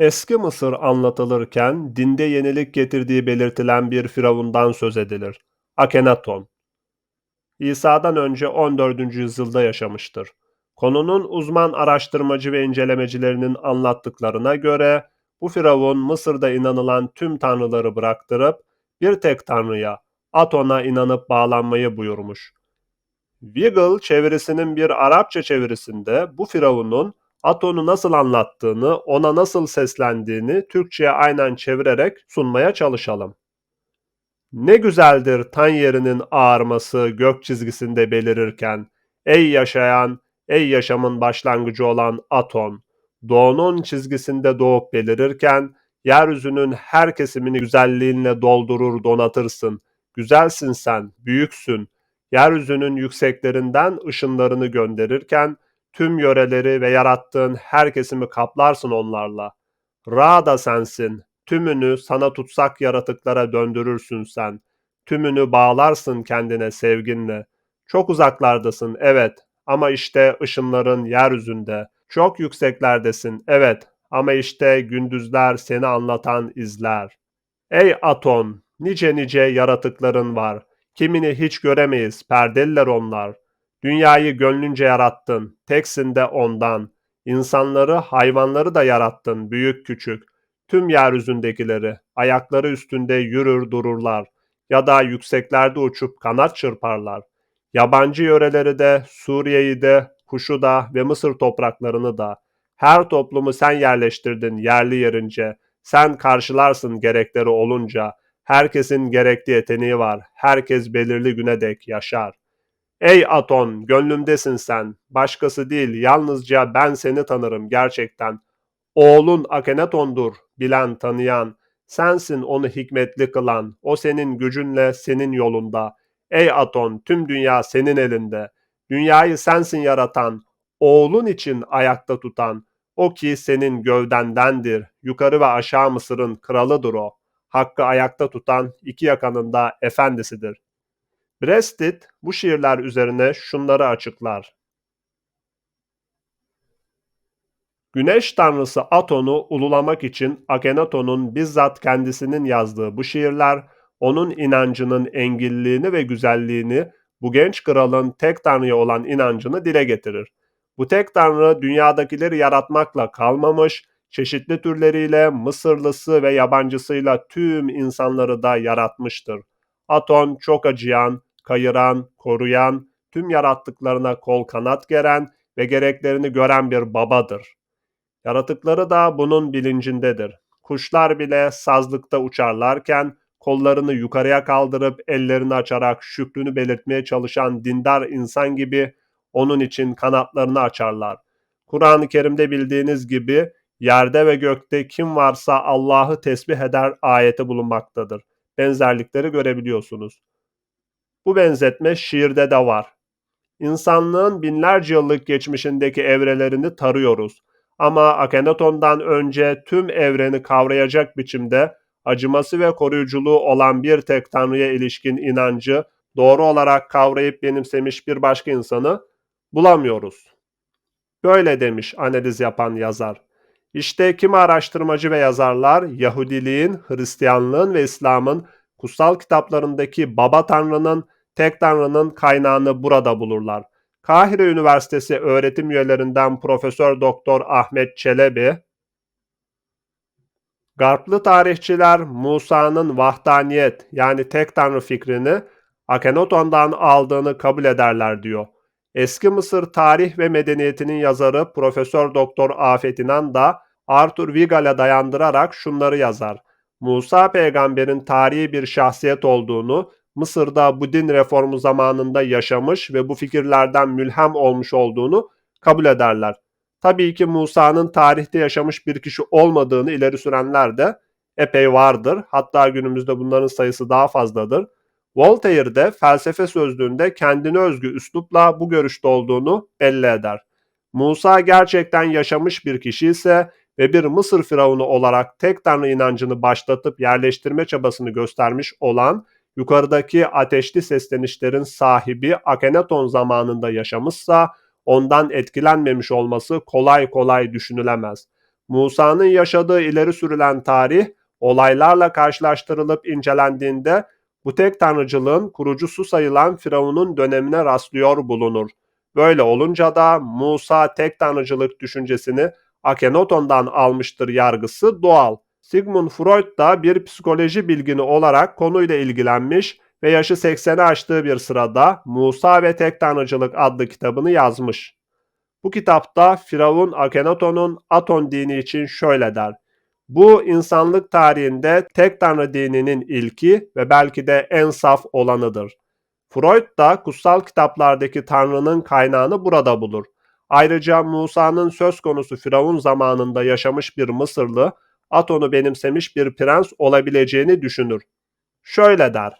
Eski Mısır anlatılırken dinde yenilik getirdiği belirtilen bir firavundan söz edilir. Akenaton. İsa'dan önce 14. yüzyılda yaşamıştır. Konunun uzman araştırmacı ve incelemecilerinin anlattıklarına göre bu firavun Mısır'da inanılan tüm tanrıları bıraktırıp bir tek tanrıya, Aton'a inanıp bağlanmayı buyurmuş. Weigel çevirisinin bir Arapça çevirisinde bu firavunun Aton'u nasıl anlattığını, ona nasıl seslendiğini Türkçe'ye aynen çevirerek sunmaya çalışalım. Ne güzeldir tan yerinin ağarması gök çizgisinde belirirken, ey yaşayan, ey yaşamın başlangıcı olan Aton, doğunun çizgisinde doğup belirirken, yeryüzünün her kesimini güzelliğinle doldurur donatırsın. Güzelsin sen, büyüksün. Yeryüzünün yükseklerinden ışınlarını gönderirken, tüm yöreleri ve yarattığın her kesimi kaplarsın onlarla. Ra da sensin, tümünü sana tutsak yaratıklara döndürürsün sen. Tümünü bağlarsın kendine sevginle. Çok uzaklardasın, evet, ama işte ışınların yeryüzünde. Çok yükseklerdesin, evet, ama işte gündüzler seni anlatan izler. Ey Aton, nice nice yaratıkların var. Kimini hiç göremeyiz, perdeliler onlar. Dünyayı gönlünce yarattın, teksin de ondan. İnsanları, hayvanları da yarattın, büyük küçük. Tüm yeryüzündekileri, ayakları üstünde yürür dururlar ya da yükseklerde uçup kanat çırparlar. Yabancı yöreleri de, Suriye'yi de, Kuş'u da ve Mısır topraklarını da. Her toplumu sen yerleştirdin yerli yerince. Sen karşılarsın gerekleri olunca. Herkesin gerekli yeteneği var. Herkes belirli güne dek yaşar. Ey Aton, gönlümdesin sen. Başkası değil, yalnızca ben seni tanırım gerçekten. Oğlun Akenaton'dur, bilen tanıyan. Sensin onu hikmetli kılan. O senin gücünle, senin yolunda. Ey Aton, tüm dünya senin elinde. Dünyayı sensin yaratan. Oğlun için ayakta tutan. O ki senin gövdendendir. Yukarı ve aşağı Mısır'ın kralıdır o. Hakkı ayakta tutan iki yakanın efendisidir. Brestit bu şiirler üzerine şunları açıklar. Güneş tanrısı Aton'u ululamak için Akhenaton'un bizzat kendisinin yazdığı bu şiirler, onun inancının engilliğini ve güzelliğini, bu genç kralın tek tanrıya olan inancını dile getirir. Bu tek tanrı dünyadakileri yaratmakla kalmamış, çeşitli türleriyle Mısırlısı ve yabancısıyla tüm insanları da yaratmıştır. Aton çok acıyan, kayıran, koruyan, tüm yarattıklarına kol kanat geren ve gereklerini gören bir babadır. Yaratıkları da bunun bilincindedir. Kuşlar bile sazlıkta uçarlarken kollarını yukarıya kaldırıp ellerini açarak şükrünü belirtmeye çalışan dindar insan gibi onun için kanatlarını açarlar. Kur'an-ı Kerim'de bildiğiniz gibi yerde ve gökte kim varsa Allah'ı tesbih eder ayeti bulunmaktadır. Benzerlikleri görebiliyorsunuz. Bu benzetme şiirde de var. İnsanlığın binlerce yıllık geçmişindeki evrelerini tarıyoruz. Ama Akhenaton'dan önce tüm evreni kavrayacak biçimde acıması ve koruyuculuğu olan bir tek tanrıya ilişkin inancı doğru olarak kavrayıp benimsemiş bir başka insanı bulamıyoruz. Böyle demiş analiz yapan yazar. İşte kimi araştırmacı ve yazarlar Yahudiliğin, Hristiyanlığın ve İslam'ın kutsal kitaplarındaki Baba Tanrı'nın, Tek Tanrı'nın kaynağını burada bulurlar. Kahire Üniversitesi öğretim üyelerinden Profesör Doktor Ahmet Çelebi, Garplı tarihçiler Musa'nın vahdaniyet yani tek tanrı fikrini Akhenaton'dan aldığını kabul ederler diyor. Eski Mısır tarih ve medeniyetinin yazarı Profesör Doktor Afet İnan da Arthur Wigal'e dayandırarak şunları yazar. Musa peygamberin tarihi bir şahsiyet olduğunu, Mısır'da bu din reformu zamanında yaşamış ve bu fikirlerden mülhem olmuş olduğunu kabul ederler. Tabii ki Musa'nın tarihte yaşamış bir kişi olmadığını ileri sürenler de epey vardır. Hatta günümüzde bunların sayısı daha fazladır. Voltaire de felsefe sözlüğünde kendine özgü üslupla bu görüşte olduğunu belli eder. Musa gerçekten yaşamış bir kişi ise ve bir Mısır firavunu olarak tek tanrı inancını başlatıp yerleştirme çabasını göstermiş olan yukarıdaki ateşli seslenişlerin sahibi Akhenaton zamanında yaşamışsa ondan etkilenmemiş olması kolay kolay düşünülemez. Musa'nın yaşadığı ileri sürülen tarih olaylarla karşılaştırılıp incelendiğinde bu tek tanrıcılığın kurucusu sayılan Firavun'un dönemine rastlıyor bulunur. Böyle olunca da Musa tek tanrıcılık düşüncesini Akhenaton'dan almıştır yargısı doğal. Sigmund Freud da bir psikoloji bilgini olarak konuyla ilgilenmiş ve yaşı 80'i aştığı bir sırada Musa ve Tek Tanrıcılık adlı kitabını yazmış. Bu kitapta Firavun Akhenaton'un Aton dini için şöyle der. Bu insanlık tarihinde tek tanrı dininin ilki ve belki de en saf olanıdır. Freud da kutsal kitaplardaki tanrının kaynağını burada bulur. Ayrıca Musa'nın söz konusu Firavun zamanında yaşamış bir Mısırlı, Aton'u benimsemiş bir prens olabileceğini düşünür. Şöyle der.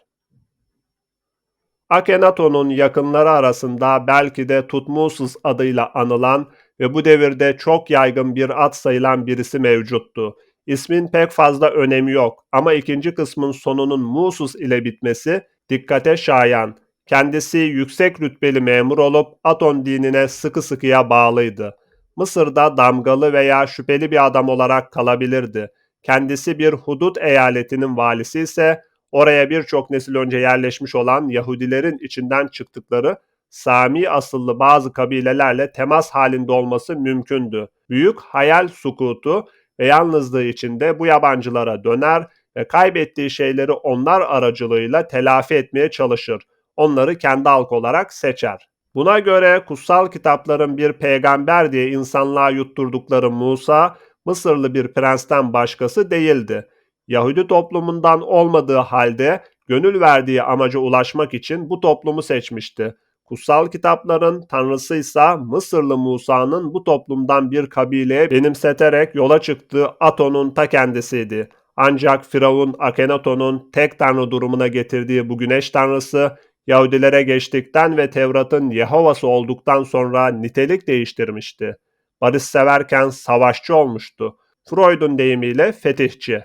Akhenaton'un yakınları arasında belki de Tutmosis adıyla anılan ve bu devirde çok yaygın bir ad sayılan birisi mevcuttu. İsmin pek fazla önemi yok ama ikinci kısmın sonunun Musus ile bitmesi dikkate şayan. Kendisi yüksek rütbeli memur olup Aton dinine sıkı sıkıya bağlıydı. Mısır'da damgalı veya şüpheli bir adam olarak kalabilirdi. Kendisi bir hudut eyaletinin valisi ise oraya birçok nesil önce yerleşmiş olan Yahudilerin içinden çıktıkları Sami asıllı bazı kabilelerle temas halinde olması mümkündü. Büyük hayal sukutu ve yalnızlığı içinde bu yabancılara döner ve kaybettiği şeyleri onlar aracılığıyla telafi etmeye çalışır. Onları kendi halk olarak seçer. Buna göre kutsal kitapların bir peygamber diye insanlığa yutturdukları Musa, Mısırlı bir prensten başkası değildi. Yahudi toplumundan olmadığı halde gönül verdiği amaca ulaşmak için bu toplumu seçmişti. Kutsal kitapların tanrısı ise Mısırlı Musa'nın bu toplumdan bir kabileye benimseterek yola çıktığı Aton'un ta kendisiydi. Ancak Firavun Akhenaton'un tek tanrı durumuna getirdiği bu güneş tanrısı Yahudilere geçtikten ve Tevrat'ın Yehova'sı olduktan sonra nitelik değiştirmişti. Barış severken savaşçı olmuştu. Freud'un deyimiyle fetihçi.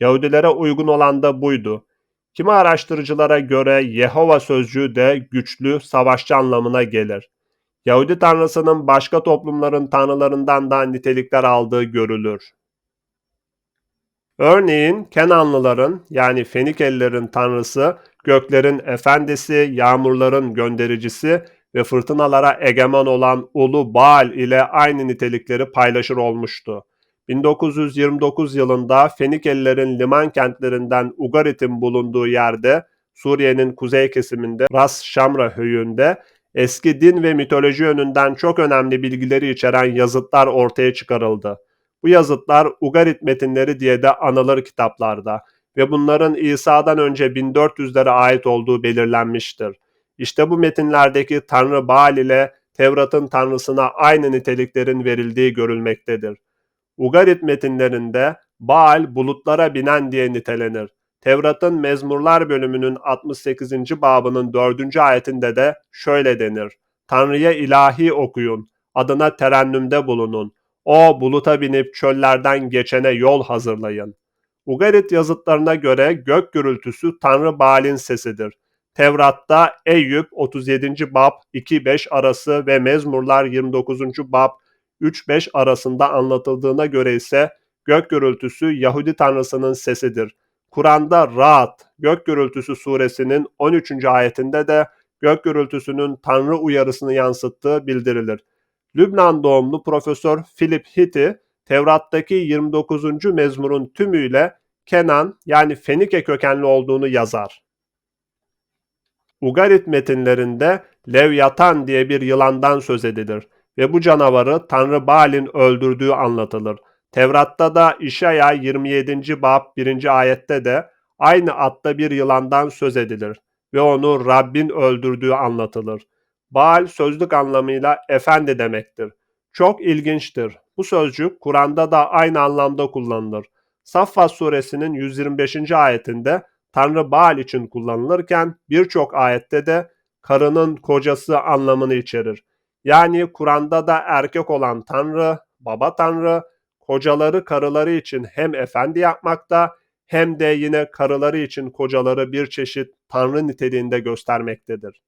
Yahudilere uygun olan da buydu. Kimi araştırıcılara göre Yehova sözcüğü de güçlü, savaşçı anlamına gelir. Yahudi tanrısının başka toplumların tanrılarından da nitelikler aldığı görülür. Örneğin Kenanlıların yani Fenikelilerin tanrısı göklerin efendisi, yağmurların göndericisi ve fırtınalara egemen olan Ulu Baal ile aynı nitelikleri paylaşır olmuştu. 1929 yılında Fenikelilerin liman kentlerinden Ugarit'in bulunduğu yerde Suriye'nin kuzey kesiminde Ras Şamra höyünde eski din ve mitoloji yönünden çok önemli bilgileri içeren yazıtlar ortaya çıkarıldı. Bu yazıtlar Ugarit metinleri diye de anılır kitaplarda ve bunların İsa'dan önce 1400'lere ait olduğu belirlenmiştir. İşte bu metinlerdeki Tanrı Baal ile Tevrat'ın Tanrısına aynı niteliklerin verildiği görülmektedir. Ugarit metinlerinde Baal bulutlara binen diye nitelenir. Tevrat'ın Mezmurlar bölümünün 68. babının 4. ayetinde de şöyle denir. Tanrı'ya ilahi okuyun, adına terennümde bulunun. O buluta binip çöllerden geçene yol hazırlayın. Ugarit yazıtlarına göre gök gürültüsü Tanrı Baal'in sesidir. Tevrat'ta Eyüp 37. bab 2-5 arası ve Mezmurlar 29. bab 3-5 arasında anlatıldığına göre ise gök gürültüsü Yahudi tanrısının sesidir. Kur'an'da Ra'd, gök gürültüsü suresinin 13. ayetinde de gök gürültüsünün tanrı uyarısını yansıttığı bildirilir. Lübnan doğumlu Profesör Philip Hitti, Tevrat'taki 29. mezmurun tümüyle Kenan yani Fenike kökenli olduğunu yazar. Ugarit metinlerinde Levyatan diye bir yılandan söz edilir ve bu canavarı Tanrı Baal'in öldürdüğü anlatılır. Tevrat'ta da İşaya 27. bab 1. ayette de aynı adda bir yılandan söz edilir ve onu Rabbin öldürdüğü anlatılır. Baal sözlük anlamıyla efendi demektir. Çok ilginçtir. Bu sözcük Kur'an'da da aynı anlamda kullanılır. Saffat suresinin 125. ayetinde Tanrı Baal için kullanılırken birçok ayette de karının kocası anlamını içerir. Yani Kur'an'da da erkek olan Tanrı, baba Tanrı, kocaları karıları için hem efendi yapmakta hem de yine karıları için kocaları bir çeşit Tanrı niteliğinde göstermektedir.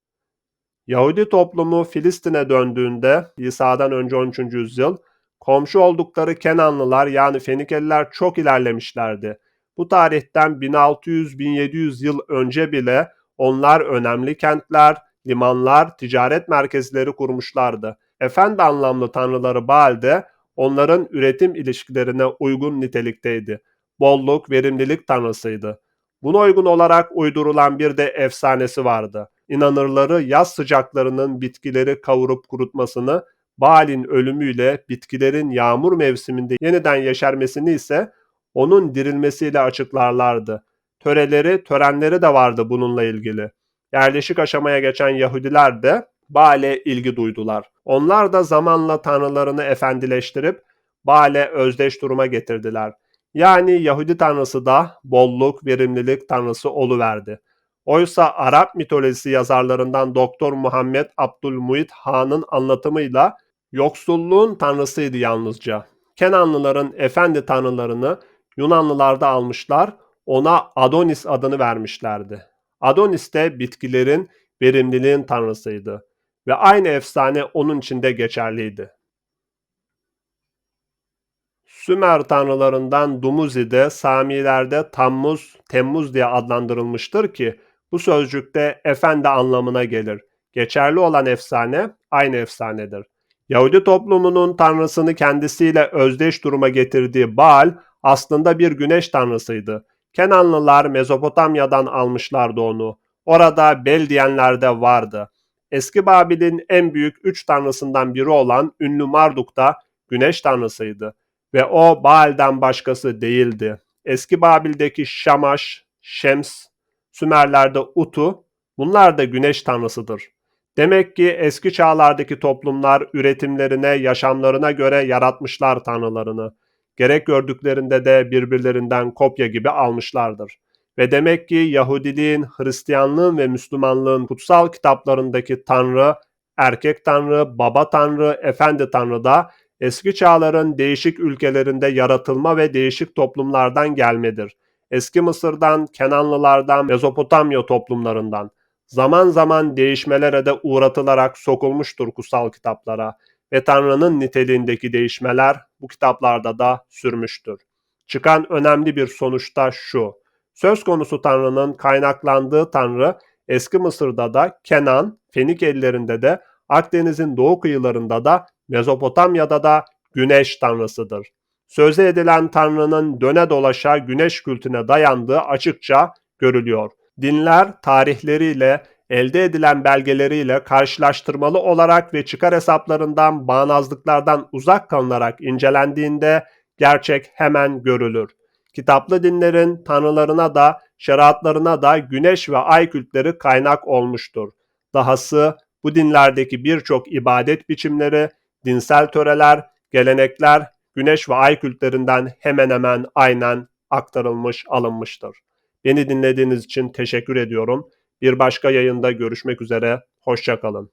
Yahudi toplumu Filistin'e döndüğünde İsa'dan önce 13. yüzyıl Komşu oldukları Kenanlılar yani Fenikeliler çok ilerlemişlerdi. Bu tarihten 1600-1700 yıl önce bile onlar önemli kentler, limanlar, ticaret merkezleri kurmuşlardı. Efendi anlamlı tanrıları Baal de onların üretim ilişkilerine uygun nitelikteydi. Bolluk, verimlilik tanrısıydı. Buna uygun olarak uydurulan bir de efsanesi vardı. İnanırları yaz sıcaklarının bitkileri kavurup kurutmasını, Baal'in ölümüyle bitkilerin yağmur mevsiminde yeniden yeşermesini ise onun dirilmesiyle açıklarlardı. Töreleri, törenleri de vardı bununla ilgili. Yerleşik aşamaya geçen Yahudiler de Baal'e ilgi duydular. Onlar da zamanla tanrılarını efendileştirip Baal'e özdeş duruma getirdiler. Yani Yahudi tanrısı da bolluk, verimlilik tanrısı oluverdi. Oysa Arap mitolojisi yazarlarından Doktor Muhammed Abdülmuit Han'ın anlatımıyla yoksulluğun tanrısıydı yalnızca. Kenanlıların efendi tanrılarını Yunanlılar da almışlar, ona Adonis adını vermişlerdi. Adonis de bitkilerin verimliliğin tanrısıydı ve aynı efsane onun için de geçerliydi. Sümer tanrılarından Dumuzi de Samilerde Tammuz, Temmuz diye adlandırılmıştır ki bu sözcükte efendi anlamına gelir. Geçerli olan efsane aynı efsanedir. Yahudi toplumunun tanrısını kendisiyle özdeş duruma getirdiği Baal aslında bir güneş tanrısıydı. Kenanlılar Mezopotamya'dan almışlardı onu. Orada Bel diyenler de vardı. Eski Babil'in en büyük üç tanrısından biri olan ünlü Marduk da güneş tanrısıydı. Ve o Baal'den başkası değildi. Eski Babil'deki Şamaş, Şems, Sümerler'de Utu, bunlar da güneş tanrısıdır. Demek ki eski çağlardaki toplumlar üretimlerine, yaşamlarına göre yaratmışlar tanrılarını. Gerek gördüklerinde de birbirlerinden kopya gibi almışlardır. Ve demek ki Yahudiliğin, Hristiyanlığın ve Müslümanlığın kutsal kitaplarındaki Tanrı, erkek Tanrı, baba Tanrı, efendi Tanrı da eski çağların değişik ülkelerinde yaratılma ve değişik toplumlardan gelmedir. Eski Mısır'dan, Kenanlılardan, Mezopotamya toplumlarından zaman zaman değişmelere de uğratılarak sokulmuştur kutsal kitaplara ve Tanrı'nın niteliğindeki değişmeler bu kitaplarda da sürmüştür. Çıkan önemli bir sonuçta şu. Söz konusu Tanrı'nın kaynaklandığı Tanrı eski Mısır'da da Kenan, Fenik ellerinde de Akdeniz'in doğu kıyılarında da Mezopotamya'da da güneş tanrısıdır. Söze edilen tanrının döne dolaşa güneş kültüne dayandığı açıkça görülüyor. Dinler tarihleriyle, elde edilen belgeleriyle karşılaştırmalı olarak ve çıkar hesaplarından, bağnazlıklardan uzak kalınarak incelendiğinde gerçek hemen görülür. Kitaplı dinlerin tanrılarına da, şeriatlarına da güneş ve ay kültleri kaynak olmuştur. Dahası bu dinlerdeki birçok ibadet biçimleri, dinsel töreler, gelenekler güneş ve ay kültlerinden hemen hemen aynen aktarılmış, alınmıştır. Beni dinlediğiniz için teşekkür ediyorum. Bir başka yayında görüşmek üzere, hoşçakalın.